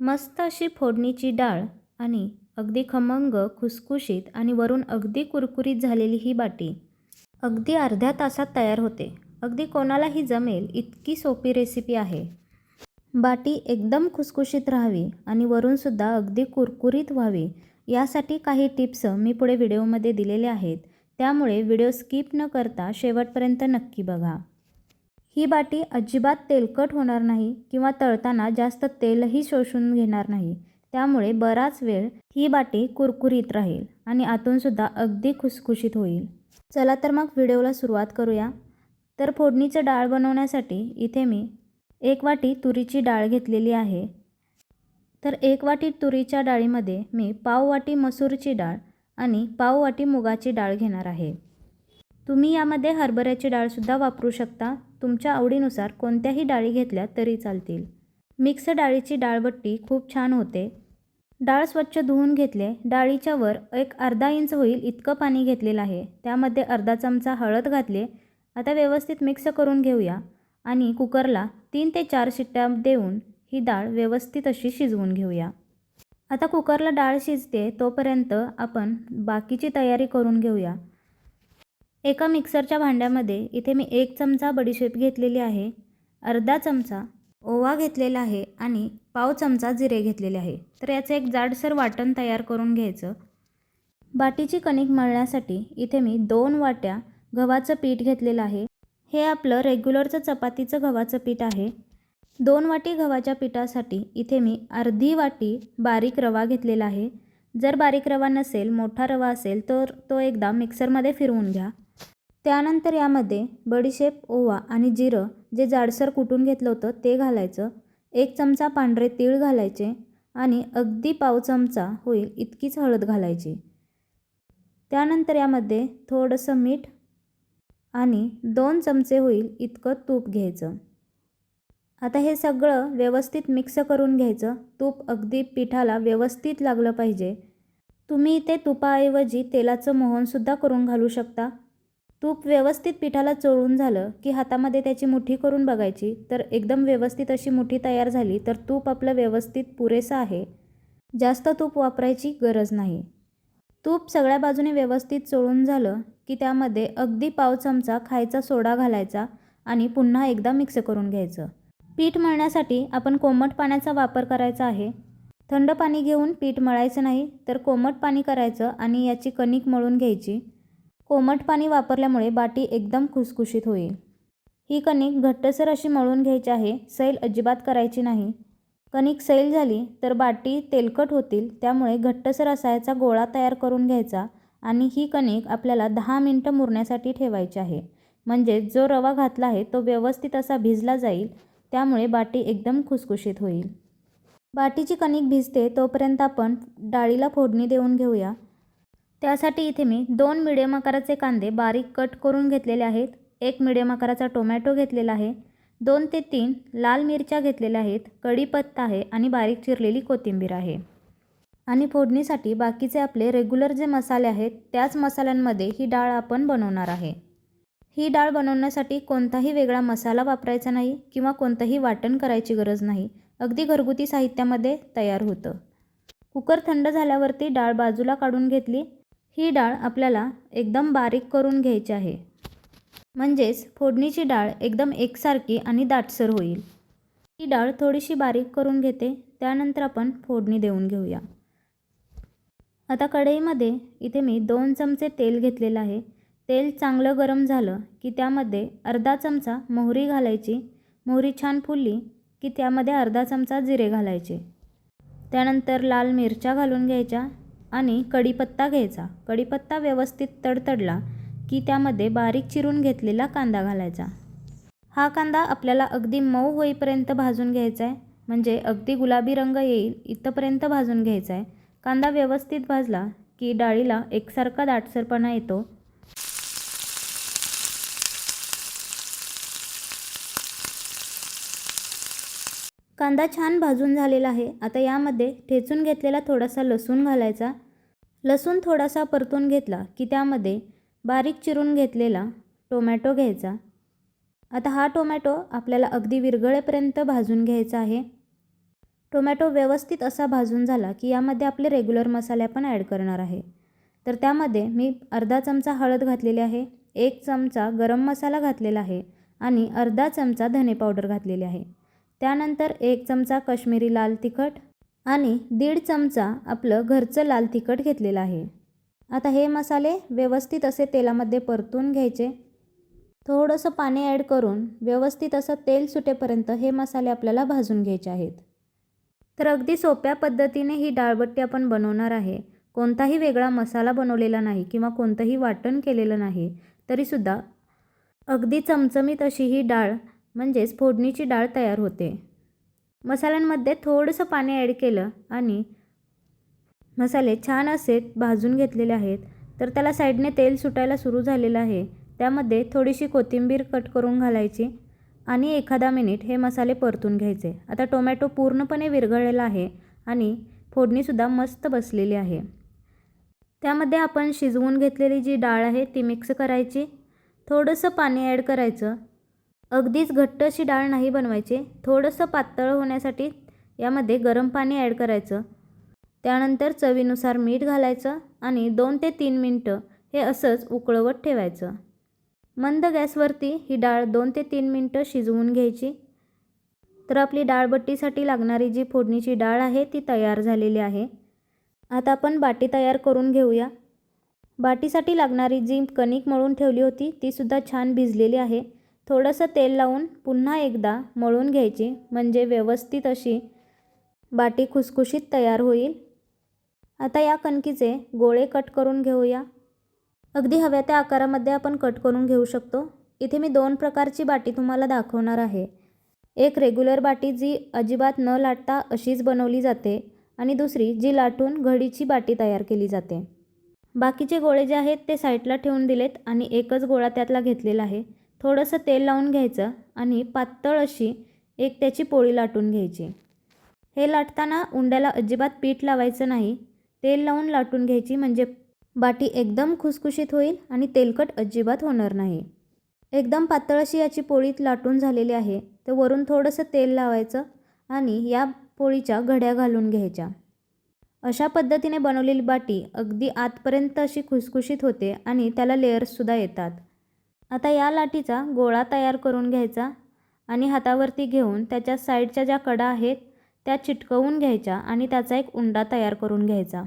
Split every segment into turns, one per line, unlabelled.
मस्त अशी फोडणीची डाळ आणि अगदी खमंग खुसखुशीत आणि वरून अगदी कुरकुरीत झालेली ही बाटी. अगदी अर्ध्या तासात तयार होते. अगदी कोणालाही जमेल इतकी सोपी रेसिपी आहे. बाटी एकदम खुसखुशीत राहावी आणि वरूनसुद्धा अगदी कुरकुरीत व्हावी यासाठी काही टिप्स मी पुढे व्हिडिओमध्ये दिलेले आहेत. त्यामुळे व्हिडिओ स्किप न करता शेवटपर्यंत नक्की बघा. ही बाटी अजिबात तेलकट होणार नाही किंवा तळताना जास्त तेलही शोषून घेणार नाही. त्यामुळे बराच वेळ ही बाटी कुरकुरीत राहील आणि आतूनसुद्धा अगदी खुसखुशीत होईल. चला तर मग व्हिडिओला सुरुवात करूया. तर फोडणीचं डाळ बनवण्यासाठी इथे मी एक वाटी तुरीची डाळ घेतलेली आहे. तर एक वाटी तुरीच्या डाळीमध्ये मी पाव वाटी मसूरची डाळ आणि पाव वाटी मुगाची डाळ घेणार आहे. तुम्ही यामध्ये हरभऱ्याची डाळसुद्धा वापरू शकता. तुमच्या आवडीनुसार कोणत्याही डाळी घेतल्या तरी चालतील. मिक्स डाळीची डाळबट्टी खूप छान होते. डाळ स्वच्छ धुवून घेतले डाळीच्या वर एक अर्धा इंच होईल इतकं पाणी घेतलेलं आहे. त्यामध्ये अर्धा चमचा हळद घातले आता व्यवस्थित मिक्स करून घेऊया. आणि कुकरला तीन ते चार शिट्ट्या देऊन ही डाळ व्यवस्थित अशी शिजवून घेऊया. आता कुकरला डाळ शिजते तोपर्यंत आपण बाकीची तयारी करून घेऊया. एका मिक्सरच्या भांड्यामध्ये इथे मी एक चमचा बडीशेप घेतलेली आहे अर्धा चमचा ओवा घेतलेला आहे आणि पाव चमचा जिरे घेतलेले आहे. तर याचं एक जाडसर वाटण तयार करून घ्यायचं. बाटीची कणिक मळण्यासाठी इथे मी दोन वाट्या गव्हाचं पीठ घेतलेलं आहे. हे आपलं रेग्युलरचं चपातीचं गव्हाचं पीठ आहे. दोन वाटी गव्हाच्या पिठासाठी इथे मी अर्धी वाटी बारीक रवा घेतलेला आहे. जर बारीक रवा नसेल मोठा रवा असेल तर तो एकदा मिक्सरमध्ये फिरवून घ्या. त्यानंतर यामध्ये बडीशेप ओवा आणि जिरं जे जाडसर कुटून घेतलं होतं ते घालायचं. एक चमचा पांढरे तीळ घालायचे आणि अगदी पाव चमचा होईल इतकीच हळद घालायची. त्यानंतर यामध्ये थोडंसं मीठ आणि दोन चमचे होईल इतकं तूप घ्यायचं. आता हे सगळं व्यवस्थित मिक्स करून घ्यायचं. तूप अगदी पिठाला व्यवस्थित लागलं पाहिजे. तुम्ही इथे तुपाऐवजी तेलाचं मोहनसुद्धा करून घालू शकता. तूप व्यवस्थित पिठाला चोळून झालं की हातामध्ये त्याची मुठी करून बघायची तर एकदम व्यवस्थित अशी मुठी तयार झाली तर तूप आपलं व्यवस्थित पुरेसं आहे. जास्त तूप वापरायची गरज नाही. तूप सगळ्या बाजूने व्यवस्थित चोळून झालं की त्यामध्ये अगदी पाव चमचा खायचा सोडा घालायचा आणि पुन्हा एकदा मिक्स करून घ्यायचं. पीठ मळण्यासाठी आपण कोमट पाण्याचा वापर करायचा आहे. थंड पाणी घेऊन पीठ मळायचं नाही तर कोमट पाणी करायचं आणि याची कणिक मळून घ्यायची. कोमट पाणी वापरल्यामुळे बाटी एकदम खुसखुशीत होईल. ही कणिक घट्टसर अशी मळून घ्यायची आहे सैल अजिबात करायची नाही. कणिक सैल झाली तर बाटी तेलकट होतील त्यामुळे घट्टसर असा याचा गोळा तयार करून घ्यायचा आणि ही कणिक आपल्याला दहा मिनटं मुरण्यासाठी ठेवायची आहे. म्हणजे जो रवा घातला आहे तो व्यवस्थित असा भिजला जाईल त्यामुळे बाटी एकदम खुसखुशीत होईल. बाटीची कणिक भिजते तोपर्यंत आपण डाळीला फोडणी देऊन घेऊया. त्यासाठी इथे मी दोन मिडियम आकाराचे कांदे बारीक कट करून घेतलेले आहेत. एक मिडियम आकाराचा टोमॅटो घेतलेला आहे. दोन ते तीन लाल मिरच्या घेतलेल्या आहेत. कढीपत्ता आहे आणि बारीक चिरलेली कोथिंबीर आहे. आणि फोडणीसाठी बाकीचे आपले रेग्युलर जे मसाले आहेत त्याच मसाल्यांमध्ये ही डाळ आपण बनवणार आहे. ही डाळ बनवण्यासाठी कोणताही वेगळा मसाला वापरायचा नाही किंवा कोणतंही वाटण करायची गरज नाही. अगदी घरगुती साहित्यामध्ये तयार होतं. कुकर थंड झाल्यावरती डाळ बाजूला काढून घेतली. ही डाळ आपल्याला एकदम बारीक करून घ्यायची आहे. म्हणजेच फोडणीची डाळ एकदम एकसारखी आणि दाटसर होईल. ही डाळ थोडीशी बारीक करून घेते त्यानंतर आपण फोडणी देऊन घेऊया. आता कढईमध्ये इथे मी दोन चमचे तेल घेतलेलं आहे. तेल चांगलं गरम झालं की त्यामध्ये अर्धा चमचा मोहरी घालायची. मोहरी छान फुलली की त्यामध्ये अर्धा चमचा जिरे घालायचे. त्यानंतर लाल मिरच्या घालून घ्यायच्या. आणि कढीपत्ता घ्यायचा. कढीपत्ता व्यवस्थित तडतडला की त्यामध्ये बारीक चिरून घेतलेला कांदा घालायचा. हा कांदा आपल्याला अगदी मऊ होईपर्यंत भाजून घ्यायचा आहे म्हणजे अगदी गुलाबी रंग येईल इथंपर्यंत भाजून घ्यायचा आहे कांदा व्यवस्थित भाजला की डाळीला एकसारखा दाटसरपणा येतो. कांदा छान भाजून झालेला आहे. आता यामध्ये ठेचून घेतलेला थोडासा लसूण घालायचा. लसूण थोडासा परतून घेतला की त्यामध्ये बारीक चिरून घेतलेला टोमॅटो घ्यायचा. आता हा टोमॅटो आपल्याला अगदी विरघळेपर्यंत भाजून घ्यायचा आहे. टोमॅटो व्यवस्थित असा भाजून झाला की यामध्ये आपले रेग्युलर मसाले आपण ॲड करणार आहे. तर त्यामध्ये मी अर्धा चमचा हळद घातलेली आहे एक चमचा गरम मसाला घातलेला आहे आणि अर्धा चमचा धने पावडर घातलेली आहे. त्यानंतर एक चमचा कश्मीरी लाल तिखट आणि दीड चमचा आपलं घरचं लाल तिखट घेतलेलं आहे. आता हे मसाले व्यवस्थित असे तेलामध्ये परतून घ्यायचे. थोडंसं पाणी ॲड करून व्यवस्थित असं तेल सुटेपर्यंत हे मसाले आपल्याला भाजून घ्यायचे आहेत. तर अगदी सोप्या पद्धतीने ही डाळबट्टी आपण बनवणार आहे. कोणताही वेगळा मसाला बनवलेला नाही किंवा कोणतंही वाटण केलेलं नाही तरीसुद्धा अगदी चमचमीत अशी ही डाळ म्हणजेच फोडणीची डाळ तयार होते. मसाल्यांमध्ये थोडंसं पाणी ॲड केलं आणि मसाले छान असे भाजून घेतलेले आहेत. तर त्याला साईडने तेल सुटायला सुरू झालेलं आहे. त्यामध्ये थोडीशी कोथिंबीर कट करून घालायची आणि एखादा मिनिट हे मसाले परतून घ्यायचे. आता टोमॅटो पूर्णपणे विरघळलेला आहे आणि फोडणीसुद्धा मस्त बसलेली आहे. त्यामध्ये आपण शिजवून घेतलेली जी डाळ आहे ती मिक्स करायची. थोडंसं पाणी ॲड करायचं. अगदीच घट्ट अशी डाळ नाही बनवायची. थोडंसं पातळ होण्यासाठी यामध्ये गरम पाणी ॲड करायचं. त्यानंतर चवीनुसार मीठ घालायचं आणि दोन ते तीन मिनटं हे असंच उकळवत ठेवायचं. मंद गॅसवरती ही डाळ दोन ते तीन मिनटं शिजवून घ्यायची. तर आपली डाळबट्टीसाठी लागणारी जी फोडणीची डाळ आहे ती तयार झालेली आहे. आता आपण बाटी तयार करून घेऊया. बाटीसाठी लागणारी जी कणिक मळून ठेवली होती तीसुद्धा छान भिजलेली आहे. थोडंसं तेल लावून पुन्हा एकदा मळून घ्यायची. म्हणजे व्यवस्थित अशी बाटी खुसखुशीत तयार होईल. आता या कणकीचे गोळे कट करून घेऊया. अगदी हव्या त्या आकारामध्ये आपण कट करून घेऊ शकतो. इथे मी दोन प्रकारची बाटी तुम्हाला दाखवणार आहे. एक रेग्युलर बाटी जी अजिबात न लाटता अशीच बनवली जाते आणि दुसरी जी लाटून घडीची बाटी तयार केली जाते. बाकीचे गोळे जे आहेत ते साईडला ठेवून दिलेत आणि एकच गोळा त्यातला घेतलेला आहे. थोडंसं तेल लावून घ्यायचं आणि पातळ अशी एक त्याची पोळी लाटून घ्यायची. हे लाटताना उंड्याला अजिबात पीठ लावायचं नाही. तेल लावून लाटून घ्यायची म्हणजे बाटी एकदम खुसखुशीत होईल आणि तेलकट अजिबात होणार नाही. एकदम पातळ अशी याची पोळी लाटून झालेली आहे. तर वरून थोडंसं तेल लावायचं आणि या पोळीच्या घड्या घालून घ्यायच्या. अशा पद्धतीने बनवलेली बाटी अगदी आतपर्यंत अशी खुसखुशीत होते आणि त्याला लेयर्ससुद्धा येतात. आता या लाटीचा गोळा तयार करून घ्यायचा आणि हातावरती घेऊन त्याच्या साईडच्या ज्या कडा आहेत त्या चिटकवून घ्यायच्या आणि त्याचा एक उंडा तयार करून घ्यायचा.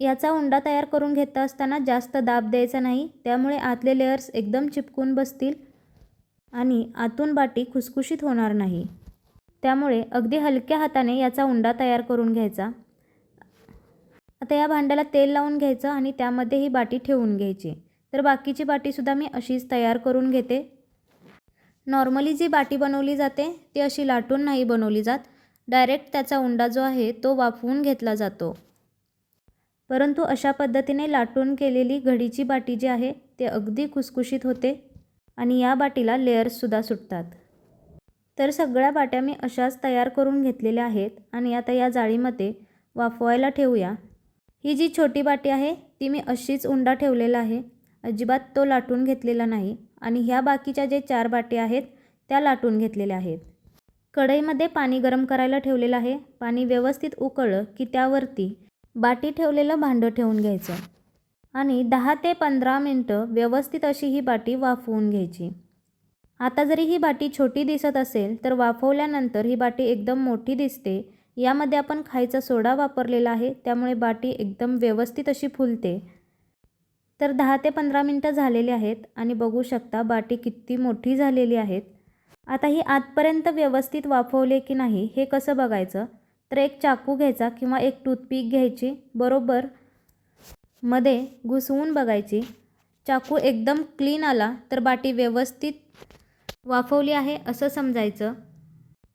याचा उंडा तयार करून घेत असताना जास्त दाब द्यायचा नाही त्यामुळे आतले लेयर्स एकदम चिपकून बसतील आणि आतून बाटी खुसखुशीत होणार नाही. त्यामुळे अगदी हलक्या हाताने याचा उंडा तयार करून घ्यायचा. आता या भांड्याला तेल लावून घ्यायचं आणि त्यामध्ये ही बाटी ठेवून घ्यायची. तर बाकीची बाटीसुद्धा मी अशीच तयार करून घेते. नॉर्मली जी बाटी बनवली जाते ती अशी लाटून नाही बनवली जात. डायरेक्ट त्याचा उंडा जो आहे तो वाफवून घेतला जातो. परंतु अशा पद्धतीने लाटून केलेली घडीची बाटी जी आहे ते अगदी खुसखुशीत होते आणि या बाटीला लेअर्ससुद्धा सुटतात. तर सगळ्या बाट्या मी अशाच तयार करून घेतलेल्या आहेत आणि आता या जाळीमध्ये वाफवायला ठेवूया. ही जी छोटी बाटी आहे ती मी अशीच उंडा ठेवलेला आहे. अजिबात तो लाटून घेतलेला नाही आणि ह्या बाकीच्या जे चार बाटी आहेत त्या लाटून घेतलेल्या आहेत. कढईमध्ये पाणी गरम करायला ठेवलेलं आहे. पाणी व्यवस्थित उकळलं की त्यावरती बाटी ठेवलेलं भांडं ठेवून घ्यायचं आणि दहा ते पंधरा मिनटं व्यवस्थित अशी ही बाटी वाफवून घ्यायची. आता जरी ही बाटी छोटी दिसत असेल तर वाफवल्यानंतर ही बाटी एकदम मोठी दिसते. यामध्ये आपण खायचा सोडा वापरलेला आहे त्यामुळे बाटी एकदम व्यवस्थित अशी फुलते. तर दहा ते पंधरा मिनटं झालेली आहेत आणि बघू शकता बाटी किती मोठी झालेली आहेत. आता ही आतपर्यंत व्यवस्थित वाफवले की नाही हे कसं बघायचं? तर एक चाकू घ्यायचा किंवा एक टूथपिक घ्यायची बरोबर? मध्ये घुसवून बघायची. चाकू एकदम क्लीन आला तर बाटी व्यवस्थित वाफवली आहे असं समजायचं.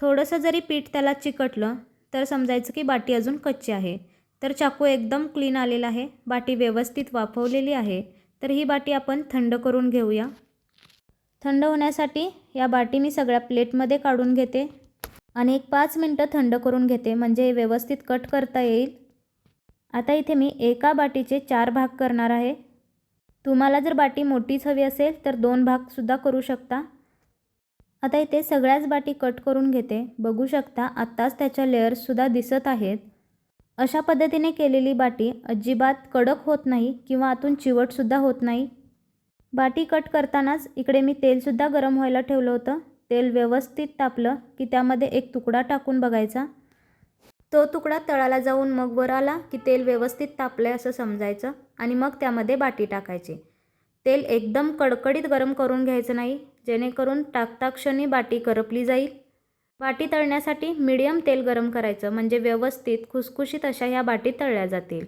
थोडंसं जरी पीठ त्याला चिकटलं तर समजायचं की बाटी अजून कच्ची आहे. तर चाकू एकदम क्लीन आलेला आहे. बाटी व्यवस्थित वाफवलेली आहे. तर ही बाटी आपण थंड करून घेऊया. थंड होण्यासाठी या बाटी मी सगळ्या प्लेटमध्ये काढून घेते. आणि एक पाच मिनटं थंड करून घेते. म्हणजे व्यवस्थित कट करता येईल. आता इथे मी एका बाटीचे चार भाग करणार आहे. तुम्हाला जर बाटी मोठीच हवी असेल तर दोन भागसुद्धा करू शकता. आता इथे सगळ्याच बाटी कट करून घेते. बघू शकता आत्ताच त्याच्या लेअर्ससुद्धा दिसत आहेत. अशा पद्धतीने केलेली बाटी अजिबात कडक होत नाही किंवा आतून चिवटसुद्धा होत नाही. बाटी कट करतानाच इकडे मी तेलसुद्धा गरम व्हायला ठेवलं होतं. तेल व्यवस्थित तापलं की त्यामध्ये एक तुकडा टाकून बघायचा. तो तुकडा तळाला जाऊन मग वर आला की तेल व्यवस्थित तापलं असं समजायचं आणि मग त्यामध्ये बाटी टाकायची. तेल एकदम कडकडीत गरम करून घ्यायचं नाही जेणेकरून टाकता क्षणी बाटी करपली जाईल. बाटी तळण्यासाठी मिडियम तेल गरम करायचं म्हणजे व्यवस्थित खुसखुशीत अशा ह्या बाटी तळल्या जातील.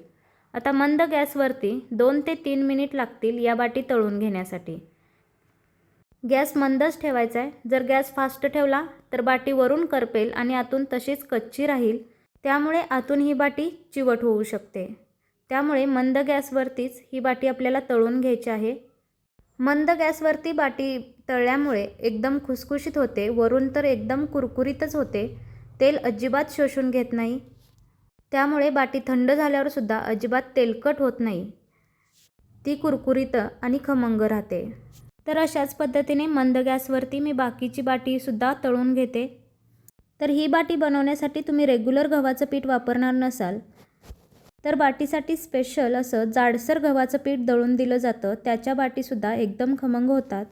आता मंद गॅसवरती दोन ते तीन मिनिट लागतील या बाटी तळून घेण्यासाठी. गॅस मंदच ठेवायचा आहे जर गॅस फास्ट ठेवला तर बाटी वरून करपेल आणि आतून तशीच कच्ची राहील. त्यामुळे आतून ही बाटी चिवट होऊ शकते. त्यामुळे मंद गॅसवरतीच ही बाटी आपल्याला तळून घ्यायची आहे. मंद गॅसवरती बाटी तळल्यामुळे एकदम खुसखुशीत होते. वरून तर एकदम कुरकुरीतच होते. तेल अजिबात शोषून घेत नाही. त्यामुळे बाटी थंड झाल्यावर सुद्धा अजिबात तेलकट होत नाही. ती कुरकुरीत आणि खमंग राहते. तर अशाच पद्धतीने मंद गॅसवरती मी बाकीची बाटीसुद्धा तळून घेते. तर ही बाटी बनवण्यासाठी तुम्ही रेग्युलर गव्हाचं पीठ वापरणार नसाल तर बाटीसाठी स्पेशल असं जाडसर गव्हाचं पीठ दळून दिलं जातं त्याच्या बाटीसुद्धा एकदम खमंग होतात.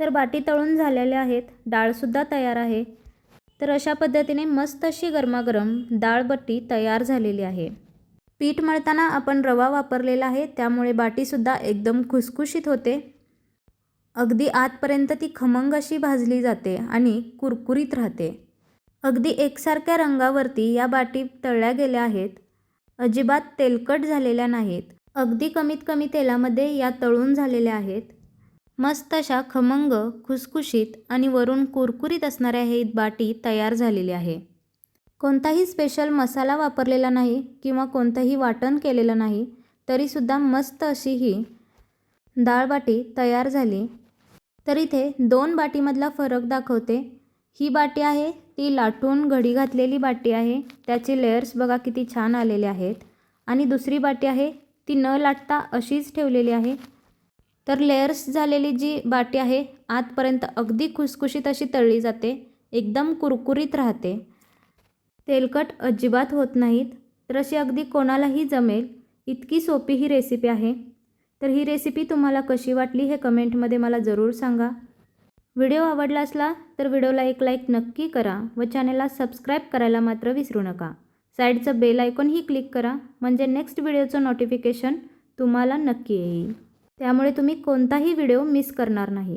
तर बाटी तळून झालेल्या आहेत डाळसुद्धा तयार आहे. तर अशा पद्धतीने मस्त अशी गरमागरम डाळबट्टी तयार झालेली आहे. पीठ मळताना आपण रवा वापरलेला आहे त्यामुळे बाटीसुद्धा एकदम खुसखुशीत होते. अगदी आतपर्यंत ती खमंग अशी भाजली जाते आणि कुरकुरीत राहते. अगदी एकसारख्या रंगावरती या बाटी तळल्या गेल्या आहेत. अजिबात तेलकट झालेल्या नाहीत. अगदी कमीत कमी तेलामध्ये या तळून झालेल्या आहेत. मस्त अशा खमंग खुसखुशीत आणि वरून कुरकुरीत असणाऱ्या हे बाटी तयार झालेली आहे. कोणताही स्पेशल मसाला वापरलेला नाही किंवा कोणतंही वाटण केलेलं नाही तरीसुद्धा मस्त अशी ही डाळबाटी तयार झाली. तर इथे दोन बाटीमधला फरक दाखवते. ही बाटी आहे ती लाटून घडी घातलेली बाटी आहे त्याचे लेयर्स बघा किती छान आलेले आहेत. आणि दुसरी बाटी आहे ती न लाटता अशीच ठेवलेली आहे. तर लेयर्स झालेली जी बाटी आहे आतपर्यंत अगदी खुसखुशीत अशी तळली जाते एकदम कुरकुरीत राहते. तेलकट अजिबात होत नाहीत तर अशी अगदी कोणालाही जमेल इतकी सोपी ही रेसिपी आहे. तर ही रेसिपी तुम्हाला कशी वाटली हे कमेंटमध्ये मला जरूर सांगा. व्हिडिओ आवडला असला तर व्हिडिओला एक लाईक नक्की करा व चॅनलला सबस्क्राईब करायला मात्र विसरू नका. साईडचं बेल आयकॉनही क्लिक करा म्हणजे नेक्स्ट व्हिडिओचं नोटिफिकेशन तुम्हाला नक्की येईल. त्यामुळे तुम्ही कोणताही व्हिडिओ मिस करणार नाही.